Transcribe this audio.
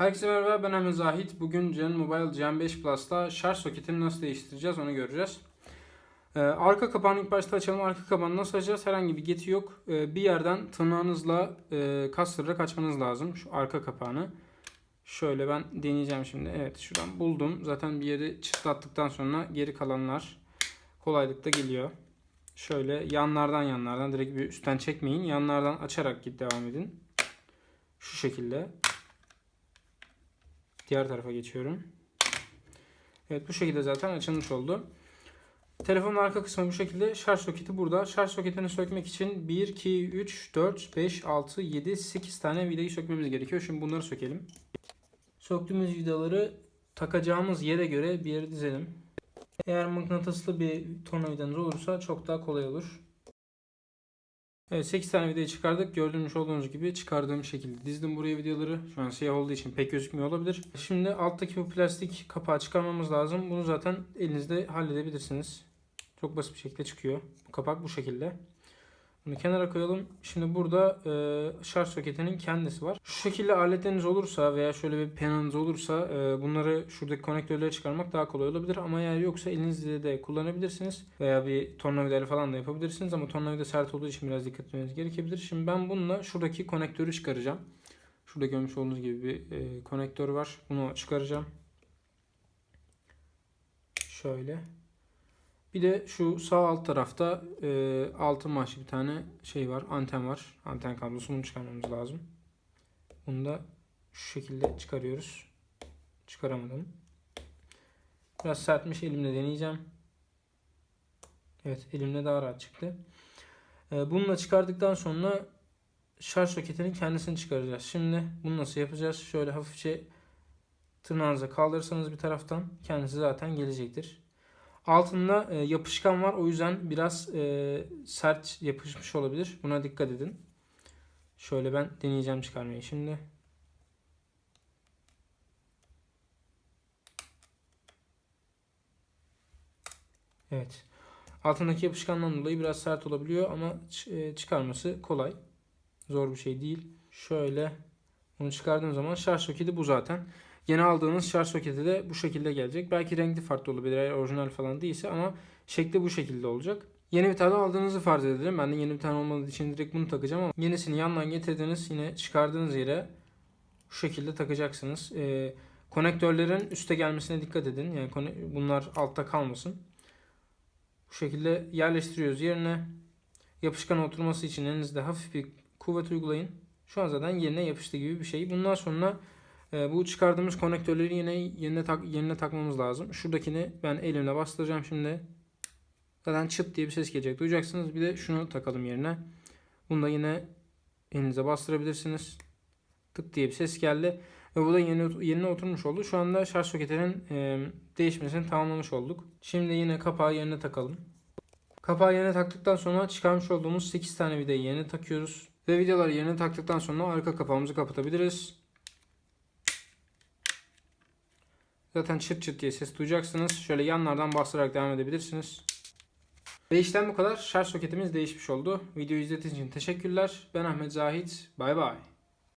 Herkese merhaba ben Ahmet Zahit. Bugün Gen Mobile Gen 5 Plus'ta şarj soketini nasıl değiştireceğiz onu göreceğiz. Ee, arka kapağını ilk başta açalım. Arka kapağını nasıl açacağız? Herhangi bir geti yok. Ee, bir yerden tırnağınızla e, kastırarak açmanız lazım. Şu arka kapağını. Şöyle ben deneyeceğim şimdi. Evet şuradan buldum. Zaten bir yeri çıtlattıktan sonra geri kalanlar kolaylıkla geliyor. Şöyle yanlardan yanlardan direkt bir üstten çekmeyin. Yanlardan açarak git devam edin. Şu şekilde. Diğer tarafa geçiyorum. Evet bu şekilde zaten açılmış oldu. Telefonun arka kısmı bu şekilde. Şarj soketi burada. Şarj soketini sökmek için 1, 2, 3, 4, 5, 6, 7, 8 tane vidayı sökmemiz gerekiyor. Şimdi bunları sökelim. Söktüğümüz vidaları takacağımız yere göre bir yere dizelim. Eğer mıknatıslı bir tornavidanız olursa çok daha kolay olur. Evet 8 tane vidayı çıkardık. Gördüğünüz olduğunuz gibi çıkardığım şekilde dizdim buraya vidaları. Şu an siyah olduğu için pek gözükmüyor olabilir. Şimdi alttaki bu plastik kapağı çıkarmamız lazım. Bunu zaten elinizde halledebilirsiniz. Çok basit bir şekilde çıkıyor. Kapak bu şekilde. Bunu kenara koyalım. Şimdi burada e, şarj soketinin kendisi var. Şu şekilde aletleriniz olursa veya şöyle bir penanız olursa e, bunları şuradaki konektörleri çıkarmak daha kolay olabilir. Ama eğer yoksa elinizde de kullanabilirsiniz. Veya bir tornavidayla falan da yapabilirsiniz. Ama tornavida sert olduğu için biraz dikkat etmeniz gerekebilir. Şimdi ben bununla şuradaki konektörü çıkaracağım. Şurada görmüş olduğunuz gibi bir e, konektör var. Bunu çıkaracağım. Şöyle. Bir de şu sağ alt tarafta e, altın maçlı bir tane şey var. Anten var. Anten kablosu bunu çıkarmamız lazım. Bunu da şu şekilde çıkarıyoruz. Çıkaramadım. Biraz sertmiş elimle deneyeceğim. Evet elimle daha rahat çıktı. E, bununla çıkardıktan sonra şarj soketinin kendisini çıkaracağız. Şimdi bunu nasıl yapacağız? Şöyle hafifçe tırnağınıza kaldırırsanız bir taraftan kendisi zaten gelecektir. Altında e, yapışkan var. O yüzden biraz e, sert yapışmış olabilir. Buna dikkat edin. Şöyle ben deneyeceğim çıkarmayı şimdi. Evet. Altındaki yapışkandan dolayı biraz sert olabiliyor ama e, çıkarması kolay. Zor bir şey değil. Şöyle bunu çıkardığım zaman şarj soketi bu zaten. Yeni aldığınız şarj soketi de bu şekilde gelecek. Belki renkli farklı olabilir eğer orijinal falan değilse ama şekli bu şekilde olacak. Yeni bir tane aldığınızı farz edelim. Ben de yeni bir tane olmadığı için direkt bunu takacağım ama yenisini yandan getirdiniz yine çıkardığınız yere şu şekilde takacaksınız. Ee, konektörlerin üste gelmesine dikkat edin. Yani bunlar altta kalmasın. Bu şekilde yerleştiriyoruz yerine. Yapışkan oturması için elinizde hafif bir kuvvet uygulayın. Şu an zaten yerine yapıştı gibi bir şey. Bundan sonra e, bu çıkardığımız konektörleri yine yerine, tak, yerine takmamız lazım. Şuradakini ben elimle bastıracağım şimdi. Zaten çıt diye bir ses gelecek. Duyacaksınız. Bir de şunu takalım yerine. Bunu da yine elinize bastırabilirsiniz. Tık diye bir ses geldi. Ve bu da yeni, yerine oturmuş oldu. Şu anda şarj soketinin e, değişmesini tamamlamış olduk. Şimdi yine kapağı yerine takalım. Kapağı yerine taktıktan sonra çıkarmış olduğumuz 8 tane vidayı yerine takıyoruz. Ve vidaları yerine taktıktan sonra arka kapağımızı kapatabiliriz. Zaten çıt çıt diye ses duyacaksınız. Şöyle yanlardan bastırarak devam edebilirsiniz. Ve işlem bu kadar. Şarj soketimiz değişmiş oldu. Videoyu izlediğiniz için teşekkürler. Ben Ahmet Zahit. Bay bay.